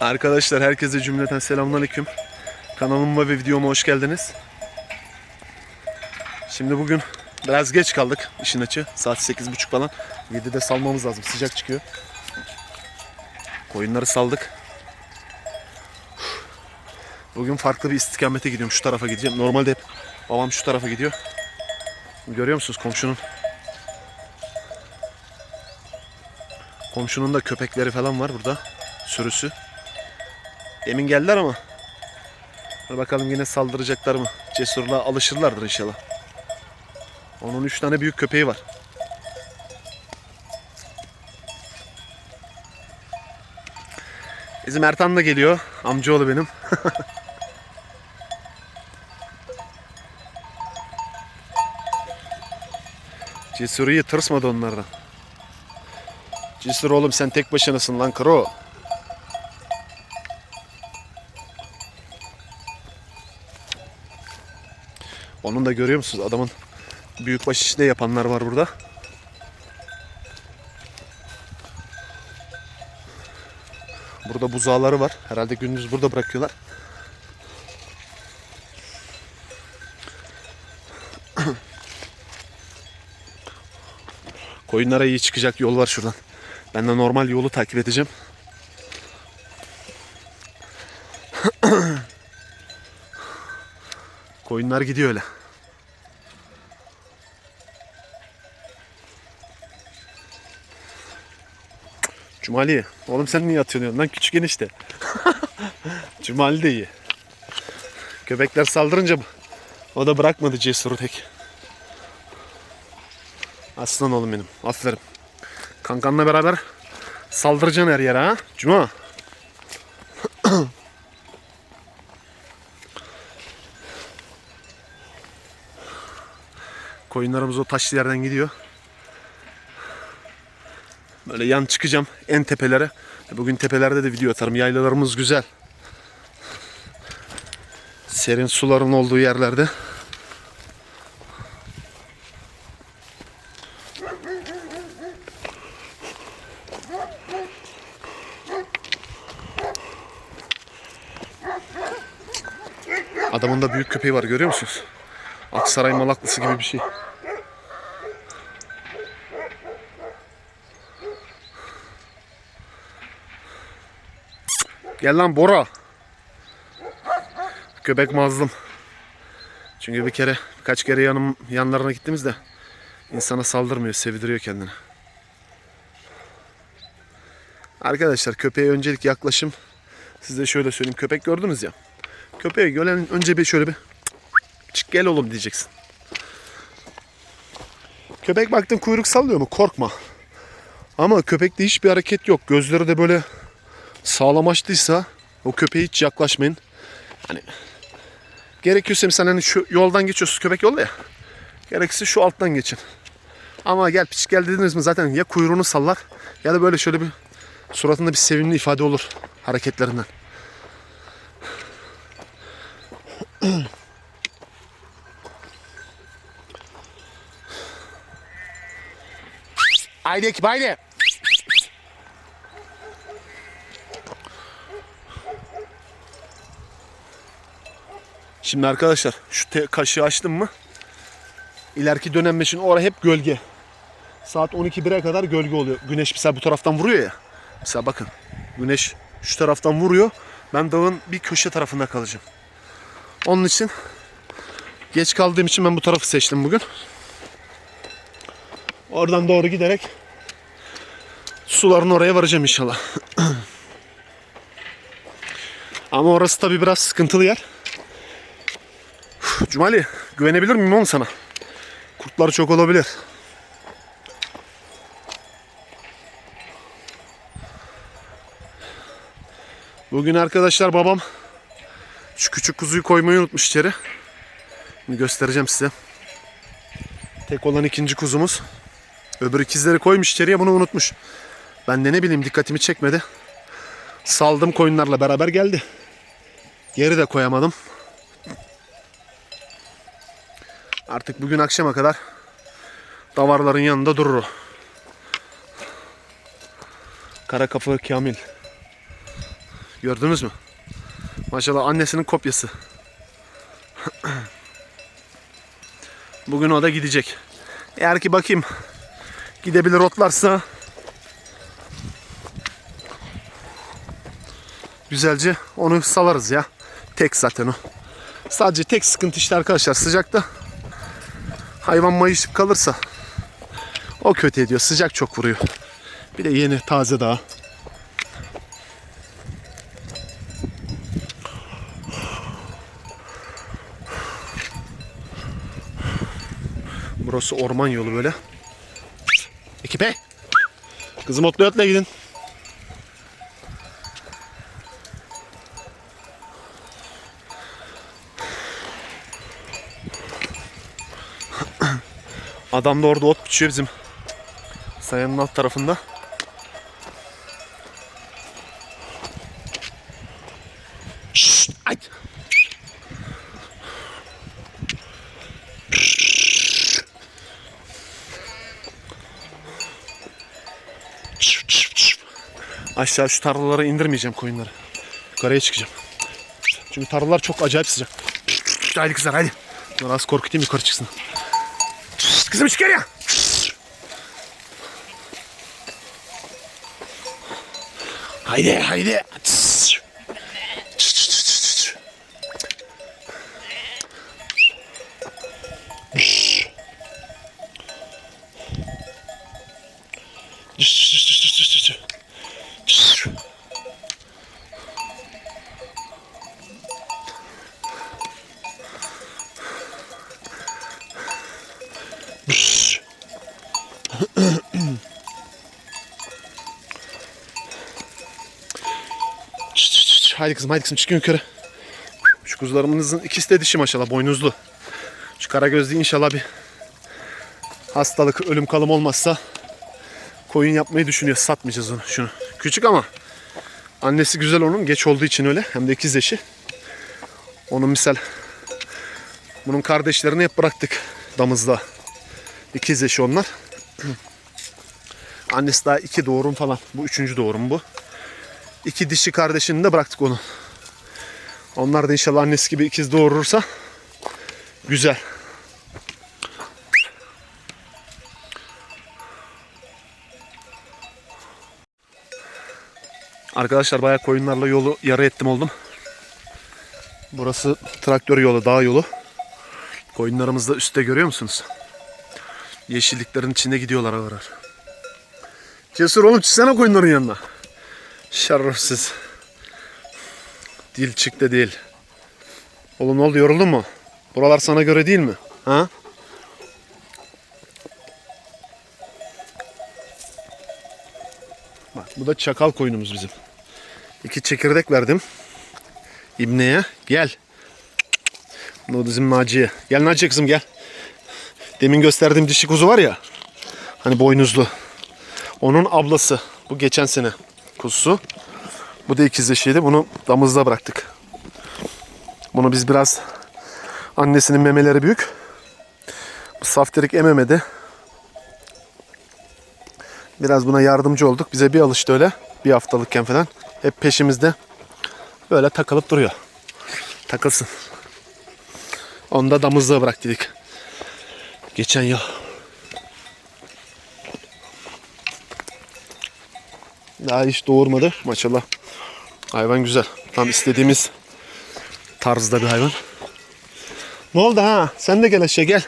Arkadaşlar herkese cümleten selamünaleyküm. Kanalıma ve videoma hoş geldiniz. Şimdi bugün biraz geç kaldık işin açı. Saat 8.30 falan. 7'de salmamız lazım. Sıcak çıkıyor. Koyunları saldık. Bugün farklı bir istikamete gidiyorum. Şu tarafa gideceğim. Normalde hep babam şu tarafa gidiyor. Görüyor musunuz komşunun? Komşunun da köpekleri falan var burada. Sürüsü. Emin geldiler ama. Dur bakalım yine saldıracaklar mı? Cesurluğa alışırlardır inşallah. Onun üç tane büyük köpeği var. Bizim Ertan da geliyor. Amcaoğlu benim. Cesur iyi tırsmadı onlardan. Cesur oğlum sen tek başınasın lan kro. Onun da görüyor musunuz adamın büyükbaş işi de yapanlar var burada. Burada buzağları var. Herhalde gündüz burada bırakıyorlar. Koyunlara iyi çıkacak yol var şuradan. Ben de normal yolu takip edeceğim. Koyunlar gidiyor öyle. Cumali, oğlum sen niye atıyorsun lan küçük enişte? Cumali de iyi. Köpekler saldırınca o da bırakmadı cesuru tek. Aslan oğlum benim. Aferin. Kankanla beraber saldıracaksın her yere ha. Cuma. Koyunlarımız o taşlı yerden gidiyor. Böyle yan çıkacağım en tepelere. Bugün tepelerde de video atarım. Yaylalarımız güzel. Serin suların olduğu yerlerde. Adamın da büyük köpeği var görüyor musunuz? Aksaray Malaklısı gibi bir şey. Gel lan Bora. Köpek mazlum. Çünkü bir kere birkaç kere yanım yanlarına gittiğimizde insana saldırmıyor, sevdiriyor kendini. Arkadaşlar köpeğe öncelik yaklaşım size şöyle söyleyeyim. Köpek gördünüz ya. Köpeğe gören önce bir şöyle bir çık gel oğlum diyeceksin. Köpek baktın kuyruk sallıyor mu? Korkma. Ama köpekte hiçbir hareket yok. Gözleri de böyle sağlam açtıysa o köpeğe hiç yaklaşmayın. Hani gerekiyorsa sen hani şu yoldan geçiyorsun köpek yolda ya. Gerekirse şu alttan geçin. Ama gel piç gel dediniz mi zaten ya kuyruğunu sallar ya da böyle şöyle bir suratında bir sevimli ifade olur hareketlerinden. Haydi ekip haydi. Şimdi arkadaşlar şu kaşığı açtım mı ileriki dönem için orada hep gölge. Saat 12-1'e kadar gölge oluyor. Güneş mesela bu taraftan vuruyor ya. Mesela bakın güneş şu taraftan vuruyor. Ben dağın bir köşe tarafında kalacağım. Onun için geç kaldığım için ben bu tarafı seçtim bugün. Oradan doğru giderek suların oraya varacağım inşallah. Ama orası tabi biraz sıkıntılı yer. Cumali güvenebilir miyim oğlum sana? Kurtlar çok olabilir. Bugün arkadaşlar babam şu küçük kuzuyu koymayı unutmuş içeri. Şimdi göstereceğim size. Tek olan ikinci kuzumuz. Öbür ikizleri koymuş içeriye bunu unutmuş. Ben de ne bileyim dikkatimi çekmedi. Saldım koyunlarla beraber geldi. Geri de koyamadım. Artık bugün akşama kadar davarların yanında durur o. Kara kafa Kamil. Gördünüz mü? Maşallah annesinin kopyası. Bugün o da gidecek. Eğer ki bakayım gidebilir otlarsa güzelce onu salarız ya. Tek zaten o. Sadece tek sıkıntı işte arkadaşlar sıcakta hayvan mayışıp kalırsa o kötü ediyor. Sıcak çok vuruyor. Bir de yeni taze daha. Burası orman yolu böyle. Ekipe. Kızım otlu yatla gidin. Adam da orada ot biçiyor bizim sayanın alt tarafında. Şşt, ay. Aşağı şu tarlalara indirmeyeceğim koyunları. Yukarıya çıkacağım. Çünkü tarlalar çok acayip sıcak. Haydi kızlar haydi. Bunları az korkutayım yukarı çıksın. Kızım çıkar ya. Haydi haydi. Haydi kızım haydi kızım çıkın yukarı. Şu kuzularımızın ikisi de dişi maşallah boynuzlu. Şu kara gözlü inşallah bir hastalık, ölüm kalım olmazsa koyun yapmayı düşünüyor. Satmayacağız onu şunu. Küçük ama annesi güzel onun. Geç olduğu için öyle. Hem de ikiz eşi. Onun misal bunun kardeşlerini hep bıraktık damızda. İkiz eşi onlar. Annesi daha iki doğurum falan. Bu üçüncü doğurum bu. İki dişi kardeşini de bıraktık onu. Onlar da inşallah annesi gibi ikiz doğurursa güzel. Arkadaşlar bayağı koyunlarla yolu yarı ettim oldum. Burası traktör yolu, dağ yolu. Koyunlarımız da üstte görüyor musunuz? Yeşilliklerin içinde gidiyorlar ağır ağır. Cesur oğlum çıksana koyunların yanına. Şerefsiz. Dil çıktı değil. Oğlum ne oldu yoruldun mu? Buralar sana göre değil mi? Ha? Bak bu da çakal koyunumuz bizim. İki çekirdek verdim. İbneye gel. Bu bizim Naciye. Gel Naciye kızım gel. Demin gösterdiğim dişi kuzu var ya. Hani boynuzlu. Onun ablası. Bu geçen sene kuzusu. Bu da ikiz eşiydi. Bunu damızda bıraktık. Bunu biz biraz annesinin memeleri büyük. Bu saftirik ememedi. Biraz buna yardımcı olduk. Bize bir alıştı öyle. Bir haftalıkken falan. Hep peşimizde. Böyle takılıp duruyor. Takılsın. Onu da damızlığa bıraktık. Geçen yıl. Daha hiç doğurmadı maşallah. Hayvan güzel. Tam istediğimiz tarzda bir hayvan. Ne oldu ha? Sen de gel aşağı gel.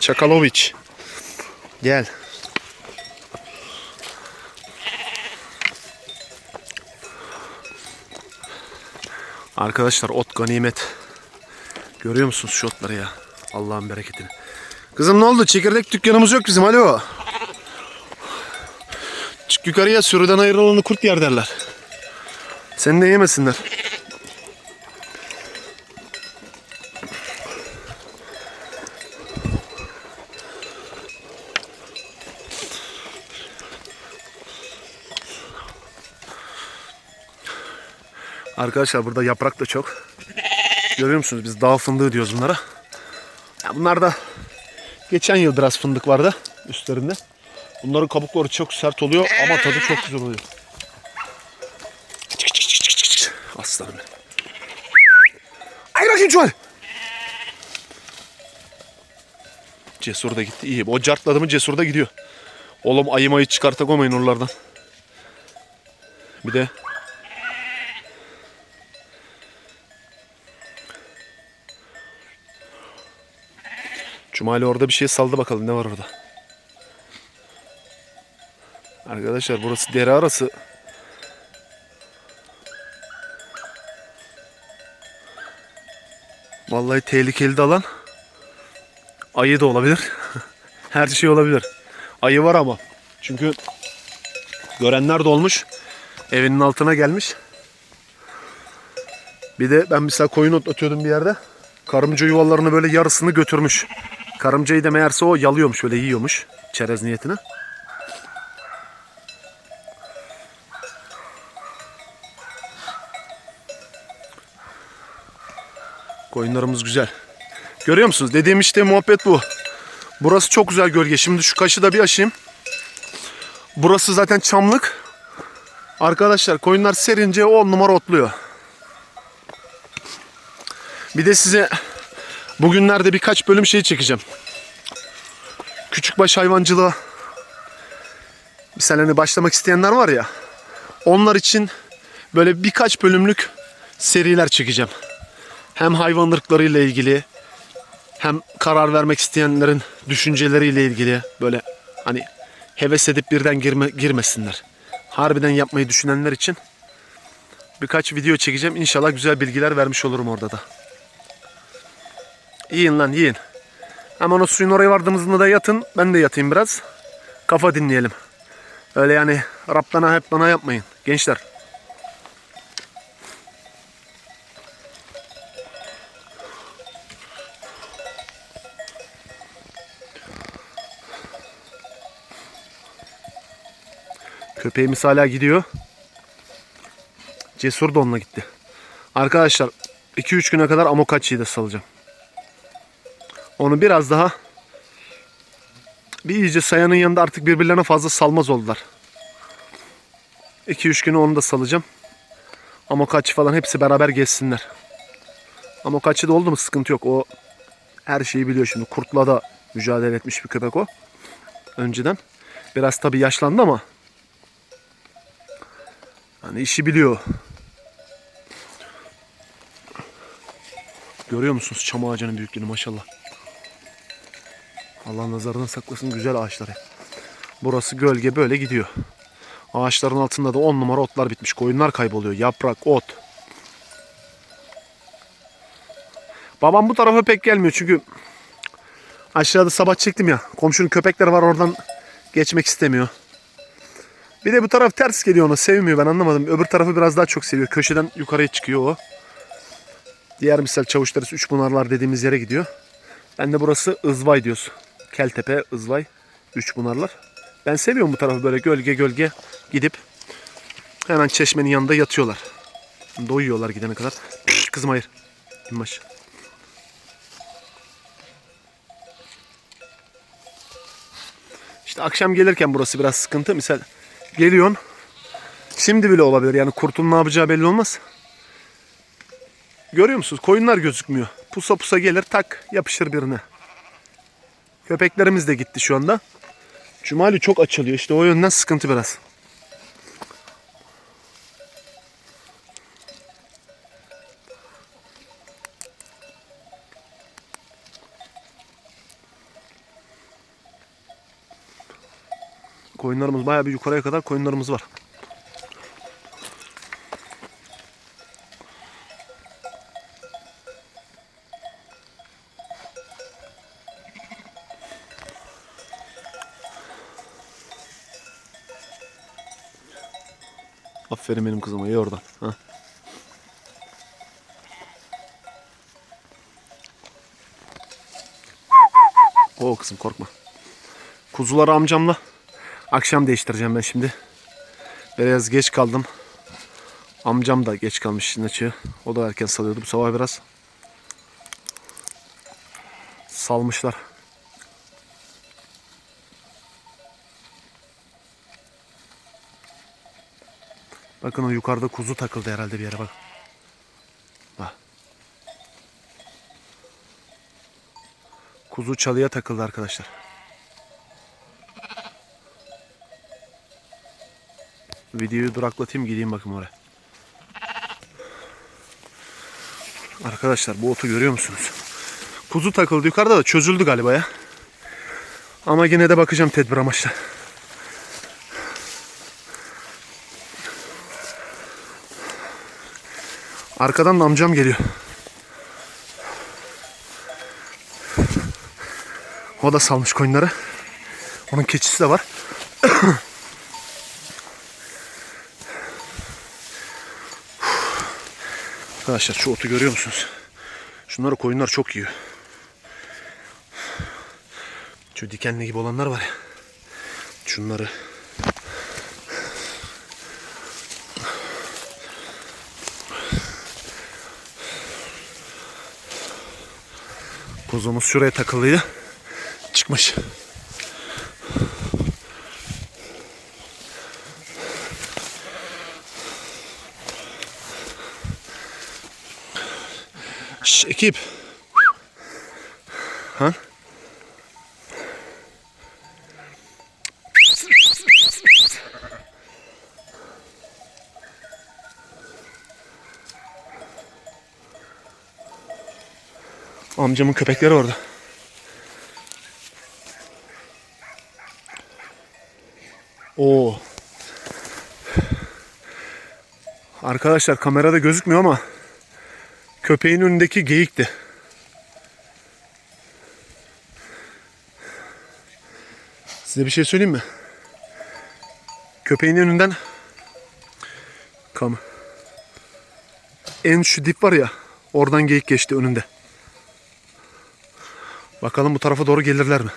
Çakaloviç. Gel. Arkadaşlar ot ganimet. Görüyor musunuz şu otları ya? Allah'ın bereketini. Kızım ne oldu? Çekirdek dükkanımız yok bizim. Alo. Yukarıya sürüden ayrılanı kurt yer derler. Seni de yemesinler. Arkadaşlar burada yaprak da çok. Görüyor musunuz? Biz dağ fındığı diyoruz bunlara. Ya bunlar da geçen yıl biraz fındık vardı üstlerinde. Bunların kabukları çok sert oluyor ama tadı çok güzel oluyor. Aslanım benim. Ay bakayım Cuhal. Cesur da gitti. İyi. O cartladı mı Cesur da gidiyor. Oğlum ayı mayı çıkartak olmayın oralardan. Bir de Cumali orada bir şey saldı bakalım ne var orada. Arkadaşlar burası dere arası. Vallahi tehlikeli de alan. Ayı da olabilir. Her şey olabilir. Ayı var ama. Çünkü görenler de olmuş. Evinin altına gelmiş. Bir de ben mesela koyun otlatıyordum bir yerde. Karımca yuvalarını böyle yarısını götürmüş. Karımcayı da meğerse o yalıyormuş böyle yiyormuş. Çerez niyetine. Koyunlarımız güzel. Görüyor musunuz? Dediğim işte muhabbet bu. Burası çok güzel gölge. Şimdi şu kaşı da bir aşayım. Burası zaten çamlık. Arkadaşlar koyunlar serince 10 numara otluyor. Bir de size bugünlerde birkaç bölüm şey çekeceğim. Küçükbaş hayvancılığa mesela hani başlamak isteyenler var ya onlar için böyle birkaç bölümlük seriler çekeceğim. Hem hayvan ırklarıyla ilgili hem karar vermek isteyenlerin düşünceleriyle ilgili böyle hani heves edip birden girme, girmesinler. Harbiden yapmayı düşünenler için birkaç video çekeceğim. İnşallah güzel bilgiler vermiş olurum orada da. Yiyin lan yiyin. Hemen o suyun oraya vardığımızda da yatın. Ben de yatayım biraz. Kafa dinleyelim. Öyle yani Rabbana hep bana yapmayın. Gençler. Köpeğimiz hala gidiyor. Cesur da onunla gitti. Arkadaşlar 2-3 güne kadar Amokachi'yi de salacağım. Onu biraz daha bir iyice sayanın yanında artık birbirlerine fazla salmaz oldular. 2-3 güne onu da salacağım. Amokachi falan hepsi beraber gezsinler. Amokachi de oldu mu sıkıntı yok. O her şeyi biliyor şimdi. Kurtla da mücadele etmiş bir köpek o. Önceden. Biraz tabii yaşlandı ama Hani işi biliyor. Görüyor musunuz çam ağacının büyüklüğünü maşallah. Allah nazardan saklasın güzel ağaçları. Burası gölge böyle gidiyor. Ağaçların altında da 10 numara otlar bitmiş. Koyunlar kayboluyor. Yaprak, ot. Babam bu tarafa pek gelmiyor çünkü aşağıda sabah çektim ya. Komşunun köpekleri var oradan geçmek istemiyor. Bir de bu taraf ters geliyor ona. Sevmiyor ben anlamadım. Öbür tarafı biraz daha çok seviyor. Köşeden yukarıya çıkıyor o. Diğer misal çavuşlarız üç bunarlar dediğimiz yere gidiyor. Ben de burası Izvay diyoruz. Keltepe, Izvay, üç bunarlar. Ben seviyorum bu tarafı böyle gölge gölge gidip hemen çeşmenin yanında yatıyorlar. Doyuyorlar gidene kadar. Kızım hayır. İnmaş. İşte akşam gelirken burası biraz sıkıntı. Misal geliyorsun. Şimdi bile olabilir. Yani kurtun ne yapacağı belli olmaz. Görüyor musunuz? Koyunlar gözükmüyor. Pusa pusa gelir tak yapışır birine. Köpeklerimiz de gitti şu anda. Cumali çok açılıyor. İşte o yönden sıkıntı biraz. Koyunlarımız bayağı bir yukarıya kadar koyunlarımız var. Aferin benim kızıma iyi oradan. Ha. O kızım korkma. Kuzuları amcamla Akşam değiştireceğim ben şimdi. Biraz geç kaldım. Amcam da geç kalmış işin açığı. O da erken salıyordu bu sabah biraz. Salmışlar. Bakın o yukarıda kuzu takıldı herhalde bir yere bak. Bak. Kuzu çalıya takıldı arkadaşlar. Videoyu duraklatayım gideyim bakayım oraya. Arkadaşlar bu otu görüyor musunuz? Kuzu takıldı yukarıda da çözüldü galiba ya. Ama yine de bakacağım tedbir amaçlı. Arkadan da amcam geliyor. O da salmış koyunları. Onun keçisi de var. Arkadaşlar şu otu görüyor musunuz? Şunları koyunlar çok yiyor. Şu dikenli gibi olanlar var ya. Şunları. Kuzumuz şuraya takılıydı. Çıkmış. Ekip. Ha? Amcamın köpekleri orada. Oo. Arkadaşlar kamerada gözükmüyor ama köpeğin önündeki geyikti. Size bir şey söyleyeyim mi? Köpeğin önünden kam en şu dip var ya oradan geyik geçti önünde. Bakalım bu tarafa doğru gelirler mi?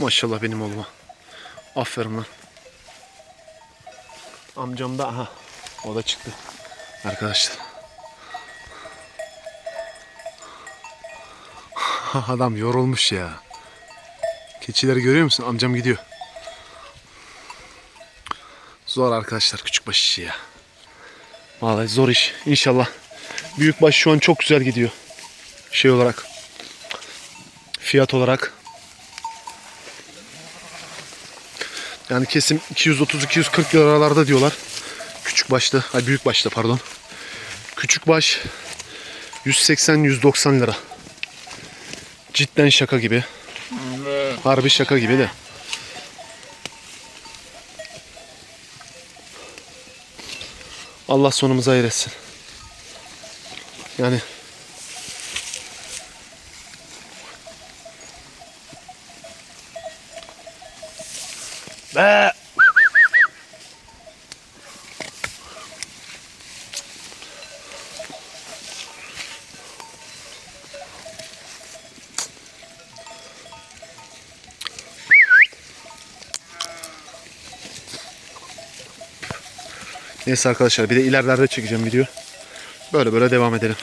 Maşallah benim oğluma. Aferin lan. Amcam da aha. O da çıktı. Arkadaşlar. Adam yorulmuş ya. Keçileri görüyor musun? Amcam gidiyor. Zor arkadaşlar küçük baş işi ya. Vallahi zor iş. İnşallah. Büyük baş şu an çok güzel gidiyor. Şey olarak. Fiyat olarak. Yani kesim 230-240 liralarda diyorlar. Küçük başta, ay büyük başta pardon. Küçük baş 180-190 lira. Cidden şaka gibi. Harbi şaka gibi de. Allah sonumuzu hayır etsin. Yani Be. Neyse arkadaşlar bir de ilerlerde çekeceğim video. Böyle böyle devam edelim.